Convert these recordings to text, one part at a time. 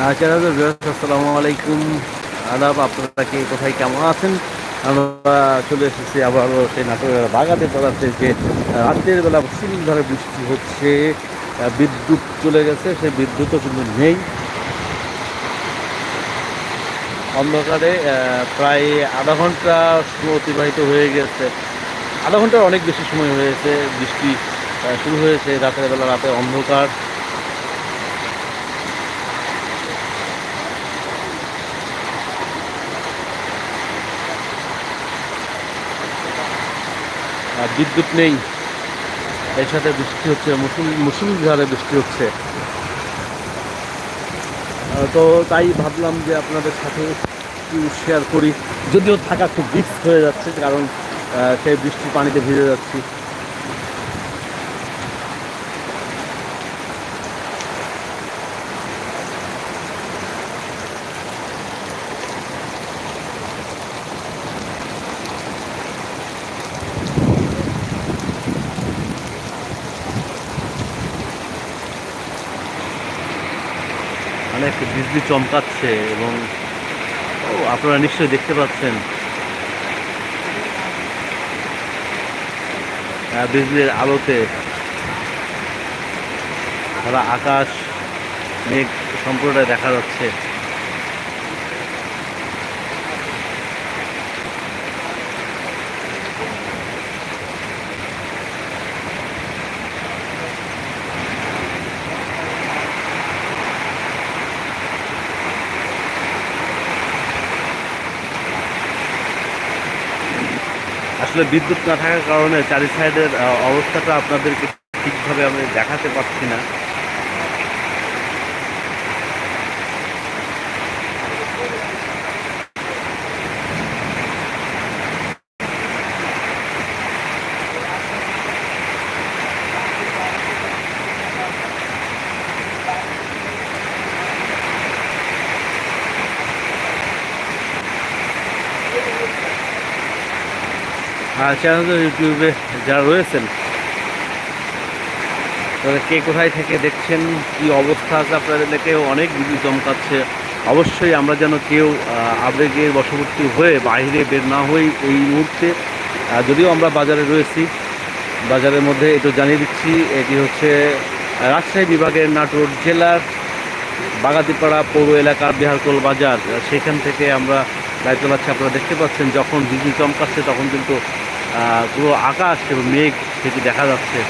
আসসালামু আলাইকুম। আদাব, আপনারা কে, কোথায়, কেমন আছেন? আমরা চলে এসেছি আবারও সেই নাটোরের বাগাতে পড়াতে যে রাত্রের বেলা ধরে বৃষ্টি হচ্ছে। বিদ্যুৎ চলে গেছে, সেই বিদ্যুৎও কিন্তু নেই। অন্ধকারে প্রায় আধা ঘণ্টা অতিবাহিত হয়ে গেছে। আধা ঘণ্টার অনেক বেশি সময় হয়েছে, বৃষ্টি শুরু হয়েছে রাতের বেলা রাতে অন্ধকার। বিদ্যুৎ নেই। এর সাথে বৃষ্টি হচ্ছে, মুসুল মুসুলধারে বৃষ্টি হচ্ছে। তো তাই ভাবলাম যে আপনাদের সাথে একটু শেয়ার করি। যদিও থাকা খুব রিস্ক হয়ে যাচ্ছে, কারণ সেই বৃষ্টির পানিতে ভিজে যাচ্ছি অনেক বিজলি চমকাচ্ছে এবং আপনারা নিশ্চয়ই দেখতে পাচ্ছেন। বিজলির আলোতে সারা আকাশ, মেঘ সম্পূর্ণটা দেখা যাচ্ছে। আসলে বিদ্যুৎ না থাকার কারণে চারি সাইডের অবস্থাটা আপনাদেরকে ঠিকভাবে আমি দেখাতে পারছি না। চ্যানেল ইউটিউবে যারা রয়েছেন তারা কে কোথায় থেকে দেখছেন, কি অবস্থা আছে আপনাদের দেখে অনেক বিদ্যুৎ চমকাচ্ছে। অবশ্যই আমরা যেন কেউ আবেগের বশবর্তী হয়ে বাইরে বের না হই এই মুহূর্তে। যদিও আমরা বাজারে রয়েছি, বাজারের মধ্যে একটু জানিয়ে দিচ্ছি, এটি হচ্ছে রাজশাহী বিভাগের নাটোর জেলার বাগাতিপাড়া পৌর এলাকার বিহারকোল বাজার। সেখান থেকে আমরা দায়িত্ব পাচ্ছি, আপনারা দেখতে পাচ্ছেন, যখন বিদ্যুৎ চমকাচ্ছে তখন কিন্তু পুরো আকাশ এবং মেঘ সেটি দেখা যাচ্ছে।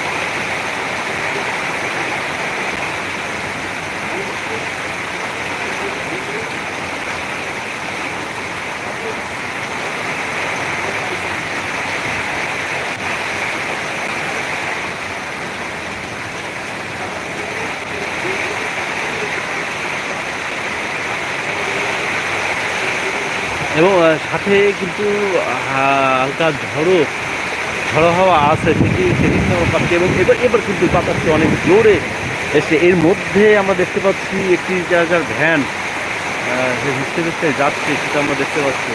এবং সাথে কিন্তু হালকা ঝড়ো ঝড়ো হাওয়া আছে, সেটি সেটি পাচ্ছি। এবং এবার এবার কিন্তু বাতাসটি অনেক জোরে এসে, এর মধ্যে আমরা দেখতে পাচ্ছি একটি জায়গার ভ্যান ভিজতে ভিজতে যাচ্ছে, সেটা আমরা দেখতে পাচ্ছি।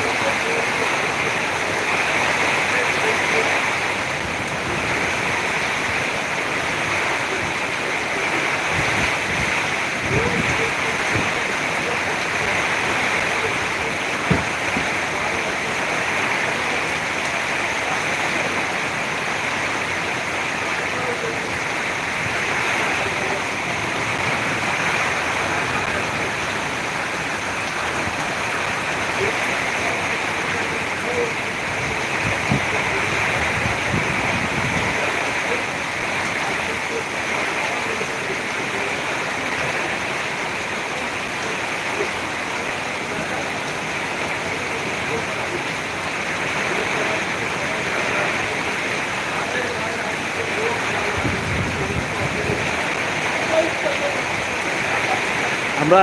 আমরা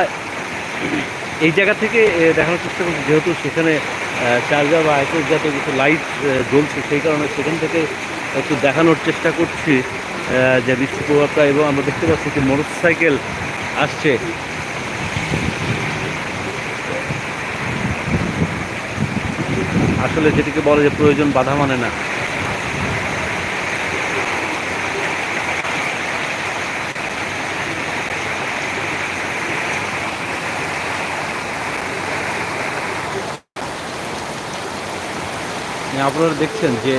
এই জায়গা থেকে দেখানোর চেষ্টা করছি। যেহেতু সেখানে চার্জার বা আইসোস জাতীয় কিছু লাইট জ্বলছে, সেই কারণে সেখান থেকে একটু দেখানোর চেষ্টা করছি যে বৃষ্টি প্রভাবটা এবং আমরা দেখতে পাচ্ছি যে মোটর সাইকেল আসছে। আসলে যেটিকে বলে যে প্রয়োজন বাধা মানে না। আপনারা দেখছেন যে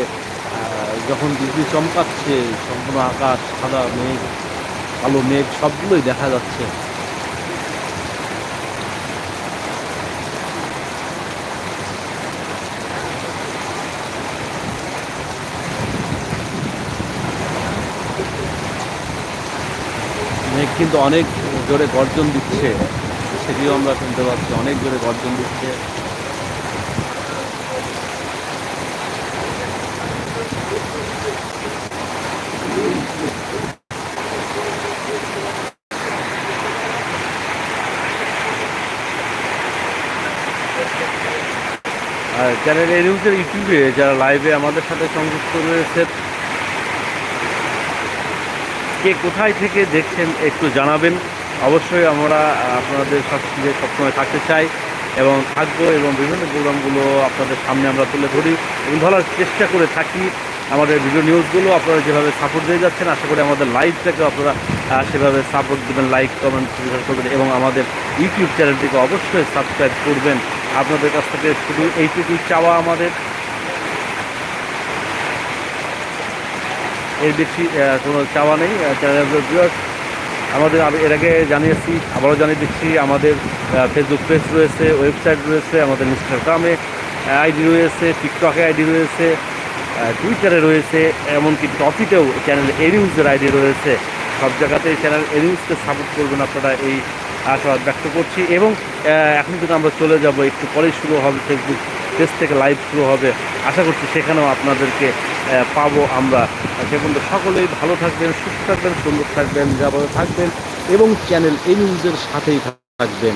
যখন বিজলি চমকাচ্ছে, সম্পূর্ণ আকাশ, সাদা মেঘ, কালো মেঘ, সবগুলোই দেখা যাচ্ছে। মেঘ কিন্তু অনেক জোরে গর্জন দিচ্ছে। সেটিও আমরা শুনতে পাচ্ছি। অনেক জোরে গর্জন দিচ্ছে। আর চ্যানেল এ নিউজের ইউটিউবে যারা লাইভে আমাদের সাথে সংযুক্ত রয়েছে, কে কোথায় থেকে দেখছেন একটু জানাবেন। অবশ্যই আমরা আপনাদের সবসময় সবসময় থাকতে চাই এবং থাকব এবং বিভিন্ন প্রোগ্রামগুলো আপনাদের সামনে আমরা তুলে ধরি এবং ধরার চেষ্টা করে থাকি। আমাদের ভিডিও নিউজগুলো আপনারা যেভাবে সাপোর্ট দিয়ে যাচ্ছেন, আশা করি আমাদের লাইভটাকে আপনারা সেভাবে সাপোর্ট দেবেন লাইক কমেন্ট করবেন এবং আমাদের ইউটিউব চ্যানেলটিকে অবশ্যই সাবস্ক্রাইব করবেন। আপনাদের কাছ থেকে শুধু এইটুকুই চাওয়া আমাদের। এর বেশি কোনো চাওয়া নেই আমাদের, আমি এর আগে জানিয়েছি, আবারও জানিয়ে দিচ্ছি, আমাদের ফেসবুক পেজ রয়েছে ওয়েবসাইট রয়েছে, আমাদের ইনস্টাগ্রামে আইডি রয়েছে টিকটকে আইডি রয়েছে টুইটারে রয়েছে, এমনকি টপিতেও চ্যানেল এ নিউজের আইডি রয়েছে। সব জায়গাতেই চ্যানেল এ নিউজকে সাপোর্ট করবেন আপনারা এই আশাবাদ ব্যক্ত করছি এবং এখন কিন্তু আমরা চলে যাব, একটু কলেজ শুরু হবে ফেসবুক পেজ থেকে লাইভ শুরু হবে। আশা করছি সেখানেও আপনাদেরকে পাবো আমরা। সে পর্যন্ত সকলেই ভালো থাকবেন, সুস্থ থাকবেন, সুন্দর থাকবেন যাভাবে থাকবেন এবং চ্যানেল এই নিউজের সাথেই থাকবেন।